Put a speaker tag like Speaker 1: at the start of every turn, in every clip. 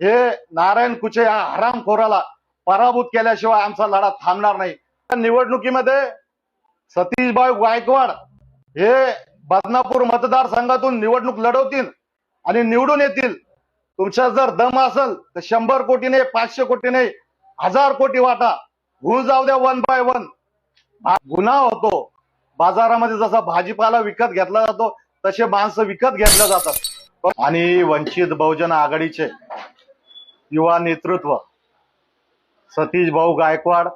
Speaker 1: हे नारायण कुचे या हरामखोराला पराभूत केल्याशिवाय आमचा लढा थांबणार नाही. निवडणुकीमध्ये सतीशभाई गायकवाड हे बदनापूर मतदारसंघातून निवडणूक लढवतील आणि निवडून येतील. तुमच्या जर दम असेल तर शंभर कोटी नाही पाचशे कोटी नाही हजार कोटी वाटा होऊन जाऊ द्या वन बाय वन. गुन्हा होतो. बाजारामध्ये जसा भाजीपाला विकत घेतला जातो तसे माणसं विकत घेतल्या जातात. आणि वंचित बहुजन आघाडीचे युवा नेतृत्व. सतीश भाऊ गायकवाड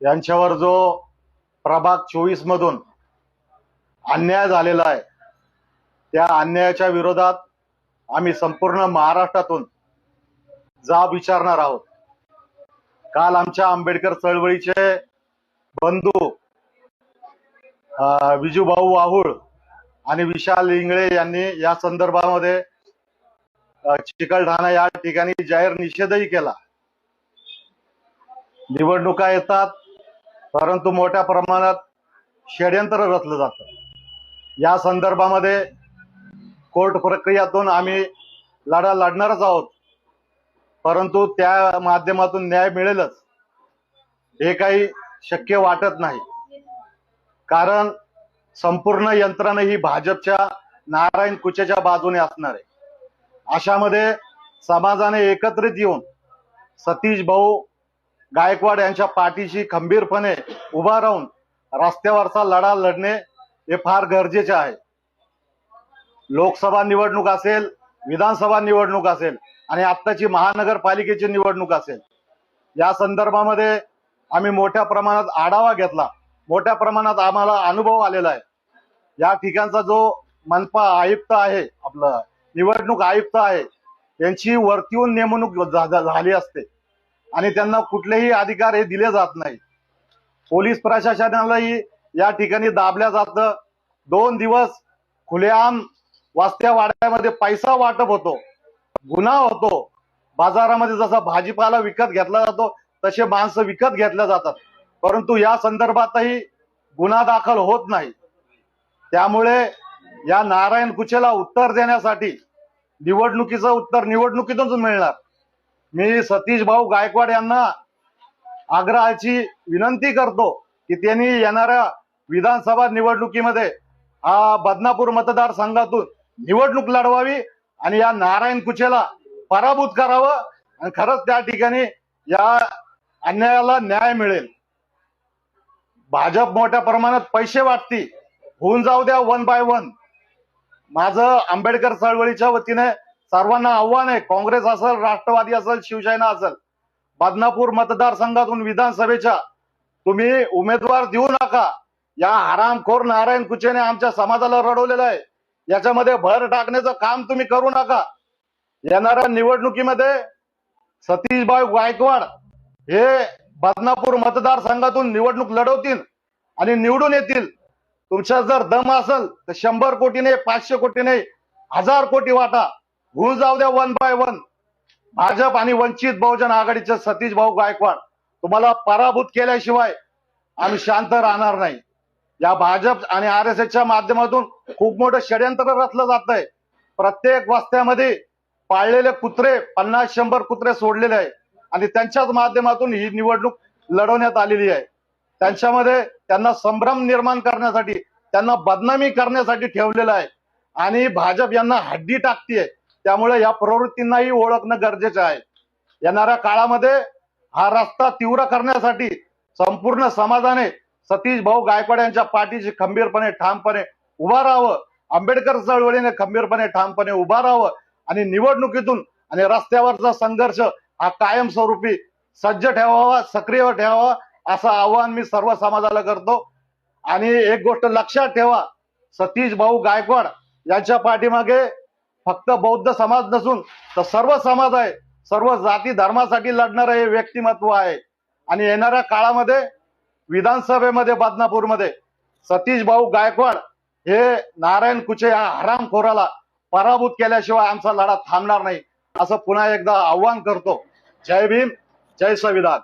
Speaker 1: यांच्यावर जो प्रभाग चोवीस मधून अन्याय झालेला आहे त्या अन्यायाच्या विरोधात आम्ही संपूर्ण महाराष्ट्रातून जाब विचारणार आहोत. काल आमच्या आंबेडकर चळवळीचे बंधू अं, विजूभाऊ वाहुळ आणि विशाल इंगळे यांनी या संदर्भामध्ये चिकलठाणा या ठिकाणी जाहीर निषेधही केला. निवडणुका येतात परंतु मोठ्या प्रमाणात षडयंत्र रचलं जातं. या संदर्भामध्ये कोर्ट प्रक्रियातून आम्ही लढा लढणारच आहोत. परंतु त्या माध्यमातून न्याय मिळेलच हे काही शक्य वाटत नाही. कारण संपूर्ण यंत्रणा ही भाजपच्या नारायण कुचेच्या बाजूने असणार आहे. अशामध्ये समाजाने एकत्रित येऊन सतीश भाऊ गायकवाड यांच्या पाठीशी खंबीरपणे उभा राहून रस्त्यावरचा लढा लढणे हे फार गरजेचे आहे. लोकसभा निवडणूक असेल विधानसभा निवडणूक असेल आणि आत्ताची महानगरपालिकेची निवडणूक असेल. या संदर्भामध्ये आम्ही मोठ्या प्रमाणात आढावा घेतला. मोठ्या प्रमाणात आम्हाला अनुभव आलेला आहे. या ठिकाणचा जो मनपा आयुक्त आहे आपलं निवडणूक आयुक्त आहे यांची वरतीहून नेमणूक झाली असते. आणि त्यांना कुठलेही अधिकार हे दिले जात नाही. पोलीस प्रशासनालाही या ठिकाणी दाबल्या जात. दोन दिवस खुलेआम वास्त्या वाड्यामध्ये पैसा वाटप होतो. गुन्हा होतो. बाजारामध्ये जसा भाजीपाला विकत घेतला जातो तसे माणसं विकत घेतल्या जातात. परंतु या संदर्भातही गुन्हा दाखल होत नाही. त्यामुळे या नारायण कुचेला उत्तर देण्यासाठी निवडणुकीचं उत्तर निवडणुकीतूनच मिळणार. मी सतीश भाऊ गायकवाड यांना आग्रहाची विनंती करतो की त्यांनी येणाऱ्या विधानसभा निवडणुकीमध्ये हा बदनापूर मतदारसंघातून निवडणूक लढवावी आणि या नारायण कुचेला पराभूत करावं आणि खरंच त्या ठिकाणी या अन्यायाला न्याय मिळेल. भाजप मोठ्या प्रमाणात पैसे वाटती होऊन जाऊ द्या वन बाय वन माझं आंबेडकर चळवळीच्या वतीने सर्वांना आव्हान आहे. काँग्रेस असेल राष्ट्रवादी असेल शिवसेना असेल. बदनापूर मतदारसंघातून विधानसभेच्या तुम्ही उमेदवार देऊ नका. या हरामखोर नारायण कुचेने आमच्या समाजाला रडवलेलं आहे. याच्यामध्ये भर टाकण्याचं काम तुम्ही करू नका. येणाऱ्या निवडणुकीमध्ये सतीशभाई गायकवाड हे बदनापूर मतदारसंघातून निवडणूक लढवतील आणि निवडून येतील. तुमच्या जर दम असेल तर शंभर कोटी नाही पाचशे कोटी नाही हजार कोटी वाटा. होऊन जाऊ द्या वन बाय वन. भाजप आणि वंचित बहुजन आघाडीचे सतीश भाऊ गायकवाड तुम्हाला पराभूत केल्याशिवाय आम्ही शांत राहणार नाही. या भाजप आणि आर एस एसच्या माध्यमातून खूप मोठं षडयंत्र रचलं जात आहे प्रत्येक वस्त्यामध्ये पाळलेले कुत्रे पन्नास शंभर कुत्रे सोडलेले आहे. आणि त्यांच्याच माध्यमातून ही निवडणूक लढवण्यात आलेली आहे. त्यांच्यामध्ये त्यांना संभ्रम निर्माण करण्यासाठी त्यांना बदनामी करण्यासाठी ठेवलेलं आहे. आणि भाजप यांना हड्डी टाकतीये. त्यामुळे या प्रवृत्तींनाही ओळखणं गरजेचं आहे. येणाऱ्या काळामध्ये हा रस्ता तीव्र करण्यासाठी संपूर्ण समाजाने सतीश भाऊ गायकवाड यांच्या पाठीशी खंबीरपणे ठामपणे उभा राहावं. आंबेडकर चळवळीने खंबीरपणे ठामपणे उभा राहावं. आणि निवडणुकीतून आणि रस्त्यावरचा संघर्ष हा कायमस्वरूपी सज्ज ठेवावा सक्रिय ठेवावा. असं आव्हान मी सर्व समाजाला करतो. आणि एक गोष्ट लक्षात ठेवा सतीश भाऊ गायकवाड यांच्या पाठीमागे फक्त बौद्ध समाज नसून तर सर्व समाज आहे सर्व जाती धर्मासाठी लढणारं हे व्यक्तिमत्व आहे. आणि येणाऱ्या काळामध्ये विधानसभेमध्ये बदनापूरमध्ये सतीश भाऊ गायकवाड हे नारायण कुचे या हरामखोराला पराभूत केल्याशिवाय आमचा लढा थांबणार नाही असं पुन्हा एकदा आव्हान करतो. जय भीम जय संविधान.